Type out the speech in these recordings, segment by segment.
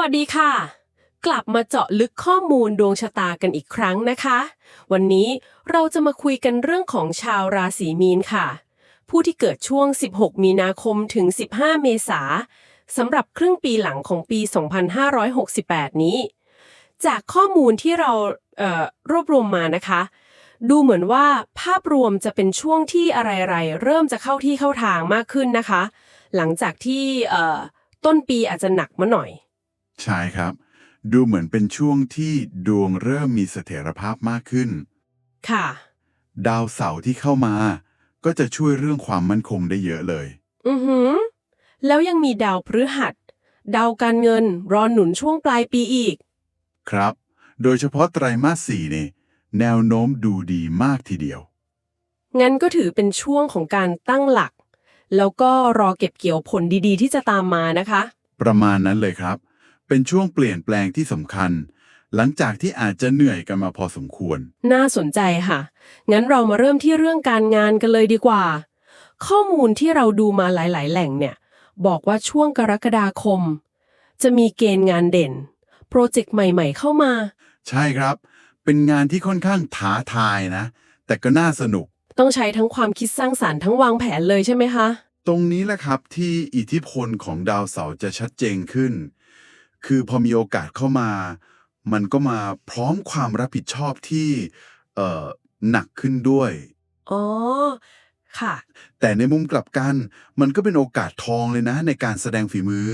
วัสดีค่ะ กลับมาเจาะลึกข้อมูลดวงชะตากันอีกครั้งนะคะ วันนี้เราจะมาคุยกันเรื่องของชาวราศีมีนค่ะ ผู้ที่เกิดช่วง 16 มีนาคมถึง 15 เมษาสำหรับครึ่งปีหลังของปี 2568 นี้ จากข้อมูลที่เราเรวบรวมมานะคะ ดูเหมือนว่าภาพรวมจะเป็นช่วงที่อะไรๆ เริ่มจะเข้าที่เข้าทางมากขึ้นนะคะ หลังจากที่ต้นปีอาจจะหนักมาหน่อย ใช่ครับ ดูเหมือนเป็นช่วงที่ดวงเริ่มมีเสถียรภาพมากขึ้น ค่ะ ดาวเสาร์ที่เข้ามา ก็จะช่วยเรื่องความมั่นคงได้เยอะเลย อือหือ แล้วยังมีดาวพฤหัส ดาวการเงินรอหนุนช่วงปลายปีอีก ครับ โดยเฉพาะไตรมาสสี่นี่แนวโน้มดูดีมากทีเดียว งั้นก็ถือเป็นช่วงของการตั้งหลัก แล้วก็รอเก็บเกี่ยวผลดีๆ ที่จะตามมานะคะ ประมาณนั้นเลยครับ เป็นช่วงเปลี่ยนแปลงที่สำคัญ หลังจากที่อาจจะเหนื่อยกันมาพอสมควร น่าสนใจค่ะ งั้นเรามาเริ่มที่เรื่องการงานกันเลยดีกว่า ข้อมูลที่เราดูมาหลาย ๆ แหล่งเนี่ย บอกว่าช่วงกรกฎาคม จะมีเกณฑ์งานเด่น โปรเจกต์ใหม่ ๆ เข้ามา ใช่ครับ เป็นงานที่ค่อนข้างท้าทายนะ แต่ก็น่าสนุก ต้องใช้ทั้งความคิดสร้างสารรค์ทั้งวางแผนเลยใช่ไหมคะ ตรงนี้แหละครับที่อิทธิพลของดาวเสาร์จะชัดเจนขึ้น คือพอมีโอกาสเข้ามา มันก็มาพร้อมความรับผิดชอบที่เอ่อหนักขึ้นด้วย อ๋อ ค่ะ แต่ในมุมกลับกัน มันก็เป็นโอกาสทองเลยนะ ในการแสดงฝีมือ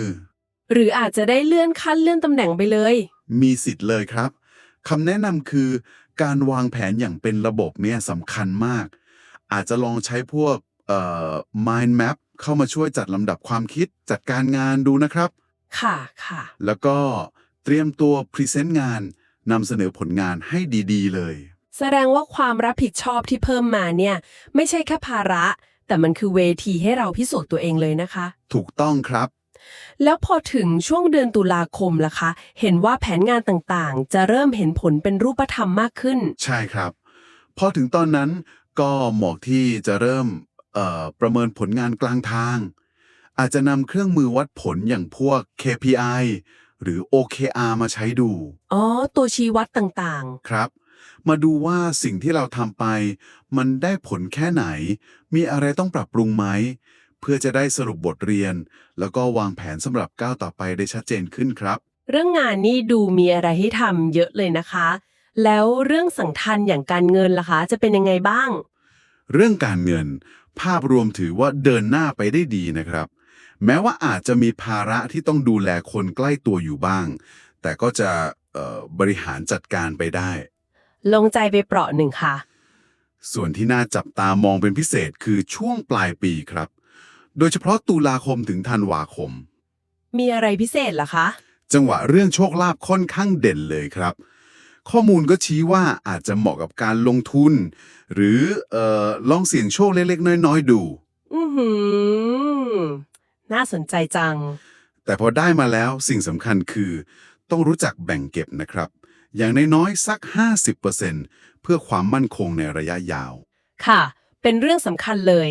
หรืออาจจะได้เลื่อนขั้นเลื่อนตำแหน่งไปเลย มีสิทธิ์เลยครับคำแนะนำคือ การวางแผนอย่างเป็นระบบเนี่ยสำคัญมาก อาจจะลองใช้พวกเอ่อ mind map เข้ามาช่วยจัดลำดับความคิดจัดการงานดูนะครับ ค่ะค่ะ แล้วก็เตรียมตัวพรีเซนต์งานนำเสนอผลงานให้ดี ๆ เลย แสดงว่าความรับผิดชอบที่เพิ่มมาเนี่ย ไม่ใช่แค่ภาระ แต่มันคือเวทีให้เราพิสูจน์ตัวเองเลยนะคะ ถูกต้องครับ แล้วพอถึงช่วงเดือนตุลาคมล่ะคะ เห็นว่าแผนงานต่างๆ จะเริ่มเห็นผลเป็นรูปธรรมมากขึ้น ใช่ครับ พอถึงตอนนั้นก็เหมาะที่จะเริ่มเอ่อประเมินผลงานกลางทาง อาจจะนำเครื่องมือวัดผลอย่างพวก KPI หรือ OKR มาใช้ดู อ๋อ ตัวชี้วัดต่างครับ มาดูว่าสิ่งที่เราทำไป มันได้ผลแค่ไหน มีอะไรต้องปรับปรุงไหม เพื่อจะได้สรุปบทเรียน แล้วก็วางแผนสำหรับก้าวต่อไปได้ชัดเจนขึ้นครับ ๆ เรื่องงานนี่ดูมีอะไรให้ทำเยอะเลยนะคะ แล้วเรื่องสำคัญอย่างการเงินล่ะคะ จะเป็นยังไงบ้าง เรื่องการเงิน ภาพรวมถือว่าเดินหน้าไปได้ดีนะครับ แม้ว่าอาจจะมีภาระที่ต้องดูแลคนใกล้ตัวอยู่บ้าง แต่ก็จะเอ่อบริหารจัดการไปได้ ลงใจไปเปราะหนึ่งค่ะ ส่วนที่น่าจับตามองเป็นพิเศษคือช่วงปลายปีครับ โดยเฉพาะตุลาคมถึงธันวาคม มีอะไรพิเศษล่ะคะ จังหวะเรื่องโชคลาภค่อนข้างเด่นเลยครับ ข้อมูลก็ชี้ว่าอาจจะเหมาะกับการลงทุน หรือเอ่อลองเสี่ยงโชคเล็กๆ น้อยๆ ดู อือหือ น่าสนใจจัง แต่พอได้มาแล้วสิ่งสำคัญคือ ต้องรู้จักแบ่งเก็บนะครับ อย่างน้อยๆสัก 50%เพื่อความมั่นคงในระยะยาว ค่ะ เป็นเรื่องสำคัญเลย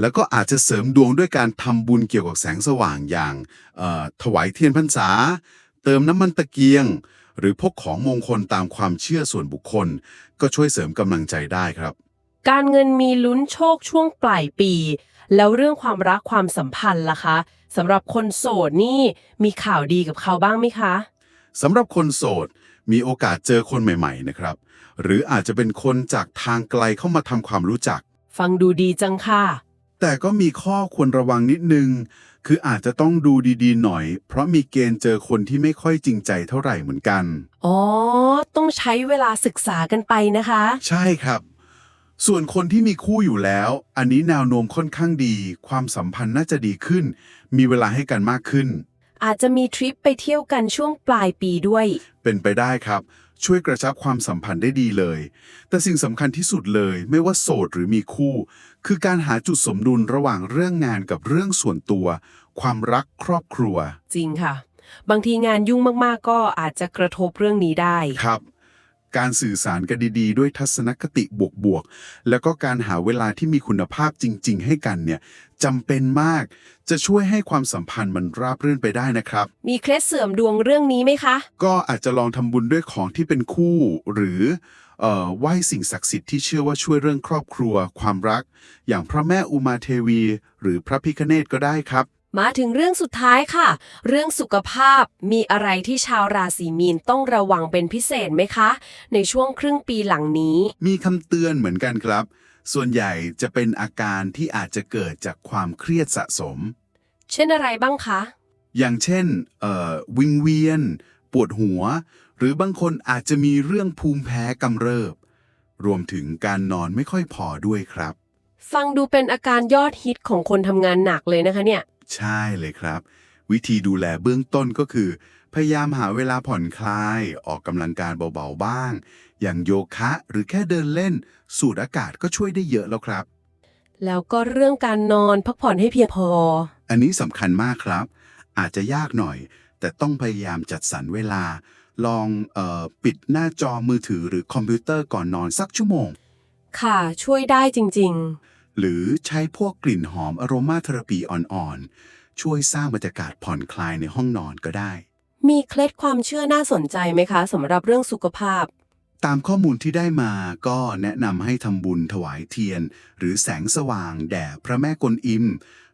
แล้วก็อาจจะเสริมดวงด้วยการทำบุญเกี่ยวกับแสงสว่างอย่างเอ่อถวายเทียนพรรษา เติมน้ำมันตะเกียง หรือพกของมงคลตามความเชื่อส่วนบุคคล ก็ช่วยเสริมกำลังใจได้ครับ การเงินมีลุ้นโชคช่วงปลายปี แล้วเรื่องความรักความสัมพันธ์ล่ะคะสำหรับคนโสดนี่มีข่าวดีกับเขาบ้างไหมคะ สำหรับคนโสด มีโอกาสเจอคนใหม่ๆนะครับ หรืออาจจะเป็นคนจากทางไกลเข้ามาทำความรู้จัก ฟังดูดีจังค่ะ แต่ก็มีข้อควรระวังนิดนึง คืออาจจะต้องดูดีๆหน่อย เพราะมีเกณฑ์เจอคนที่ไม่ค่อยจริงใจเท่าไหร่เหมือนกัน อ๋อ ต้องใช้เวลาศึกษากันไปนะคะ ใช่ครับ ส่วนคนที่มีคู่อยู่แล้ว อันนี้แนวโน้มค่อนข้างดี ความสัมพันธ์น่าจะดีขึ้น มีเวลาให้กันมากขึ้น อาจจะมีทริปไปเที่ยวกันช่วงปลายปีด้วย เป็นไปได้ครับ ช่วยกระชับความสัมพันธ์ได้ดีเลย แต่สิ่งสำคัญที่สุดเลย ไม่ว่าโสดหรือมีคู่ คือการหาจุดสมดุลระหว่างเรื่องงานกับเรื่องส่วนตัว ความรักครอบครัว จริงค่ะ บางทีงานยุ่งมากๆ ก็อาจจะกระทบเรื่องนี้ได้ ครับ การสื่อสารกันดีๆ ด้วยทัศนคติบวกๆ แล้วก็การหาเวลาที่มีคุณภาพจริง ๆ ให้กันเนี่ยจำเป็นมาก จะช่วยให้ความสัมพันธ์มันราบรื่นไปได้นะครับ มีเคล็ดเสื่อมดวงเรื่องนี้ไหมคะ ก็อาจจะลองทำบุญด้วยของที่เป็นคู่ หรือเอ่อไหว้สิ่งศักดิ์สิทธิ์ที่เชื่อว่าช่วยเรื่องครอบครัว ความรัก อย่างพระแม่อุมาเทวี หรือพระพิคเนตก็ได้ครับ มาถึงเรื่องสุดท้ายค่ะ เรื่องสุขภาพมีอะไรที่ชาวราศีมีนต้องระวังเป็นพิเศษไหมคะ ในช่วงครึ่งปีหลังนี้ มีคำเตือนเหมือนกันครับ ส่วนใหญ่จะเป็นอาการที่อาจจะเกิดจากความเครียดสะสม เช่นอะไรบ้างคะ อย่างเช่นเอ่อวิงเวียน ปวดหัว หรือบางคนอาจจะมีเรื่องภูมิแพ้กำเริบ รวมถึงการนอนไม่ค่อยพอด้วยครับ ฟังดูเป็นอาการยอดฮิตของคนทำงานหนักเลยนะคะเนี่ย ใช่เลยครับ วิธีดูแลเบื้องต้นก็คือ พยายามหาเวลาผ่อนคลาย ออกกำลังกายเบาๆบ้าง อย่างโยคะหรือแค่เดินเล่น สูดอากาศก็ช่วยได้เยอะแล้วครับ แล้วก็เรื่องการนอนพักผ่อนให้เพียงพอ อันนี้สำคัญมากครับ อาจจะยากหน่อย แต่ต้องพยายามจัดสรรเวลา ลองเออปิดหน้าจอมือถือหรือคอมพิวเตอร์ก่อนนอนสักชั่วโมง ค่ะช่วยได้จริง หรือใช้พวกกลิ่นหอมอโรมาเทอราปีอ่อนๆ ช่วยสร้างบรรยากาศผ่อนคลายในห้องนอนก็ได้ๆมีเคล็ดความเชื่อน่าสนใจไหมคะสำหรับเรื่องสุขภาพ ตามข้อมูลที่ได้มาก็แนะนำให้ทำบุญถวายเทียน หรือแสงสว่างแด่พระแม่กวนอิม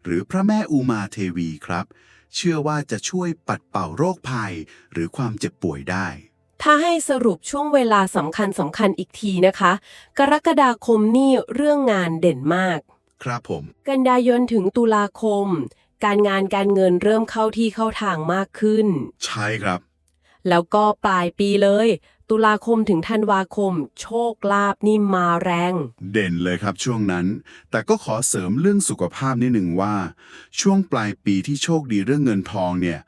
หรือพระแม่อุมาเทวีครับ เชื่อว่าจะช่วยปัดเป่าโรคภัย หรือความเจ็บป่วยได้ ถ้าให้สรุปช่วงเวลาสำคัญสำคัญอีกทีนะคะ กรกฎาคมนี่เรื่องงานเด่นมาก ครับผม กันยายนถึงตุลาคม การงานการเงินเริ่มเข้าที่เข้าทางมากขึ้น ใช่ครับ แล้วก็ปลายปีเลย ตุลาคมถึงธันวาคม โชคลาภนี่มาแรง เด่นเลยครับช่วงนั้น แต่ก็ขอเสริมเรื่องสุขภาพนิดหนึ่งว่า ช่วงปลายปีที่โชคดีเรื่องเงินทองเนี่ย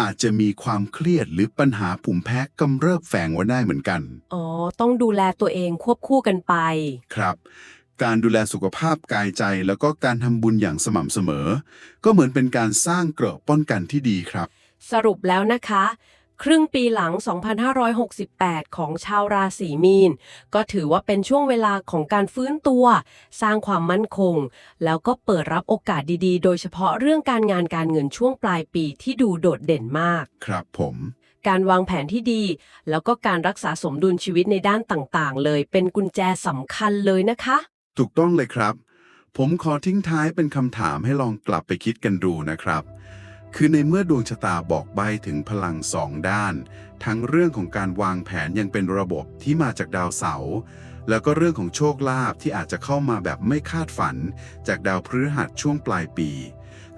อาจจะมีความเครียดหรือปัญหาผุ่มแพ้กำเริบแฝงไว้ได้เหมือนกัน อ๋อ ต้องดูแลตัวเองควบคู่กันไป ครับ การดูแลสุขภาพกายใจแล้วก็การทำบุญอย่างสม่ำเสมอ ก็เหมือนเป็นการสร้างเกราะป้องกันที่ดีครับ สรุปแล้วนะคะ ครึ่งปีหลัง 2568 ของชาวราศีมีน ก็ถือว่าเป็นช่วงเวลาของการฟื้นตัว สร้างความมั่นคง แล้วก็เปิดรับโอกาสดีๆ โดยเฉพาะเรื่องการงานการเงินช่วงปลายปีที่ดูโดดเด่นมาก ครับผมการวางแผนที่ดี แล้วก็การรักษาสมดุลชีวิตในด้านต่างๆ เลย เป็นกุญแจสำคัญเลยนะคะ ถูกต้องเลยครับ ผมขอทิ้งท้ายเป็นคำถามให้ลองกลับไปคิดกันดูนะครับ คือในเมื่อดวงชะตาบอกใบถึงพลังสองด้าน ทั้งเรื่องของการวางแผนยังเป็นระบบที่มาจากดาวเสาร์แล้วก็เรื่องของโชคลาภที่อาจจะเข้ามาแบบไม่คาดฝัน จากดาวพฤหัสช่วงปลายปี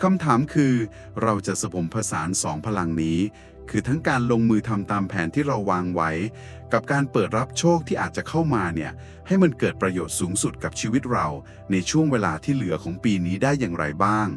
คำถามคือ เราจะสมผสานสองพลังนี้ คือทั้งการลงมือทำตามแผนที่เราวางไว้ กับการเปิดรับโชคที่อาจจะเข้ามาเนี่ย ให้มันเกิดประโยชน์สูงสุดกับชีวิตเรา ในช่วงเวลาที่เหลือของปีนี้ได้อย่างไรบ้าง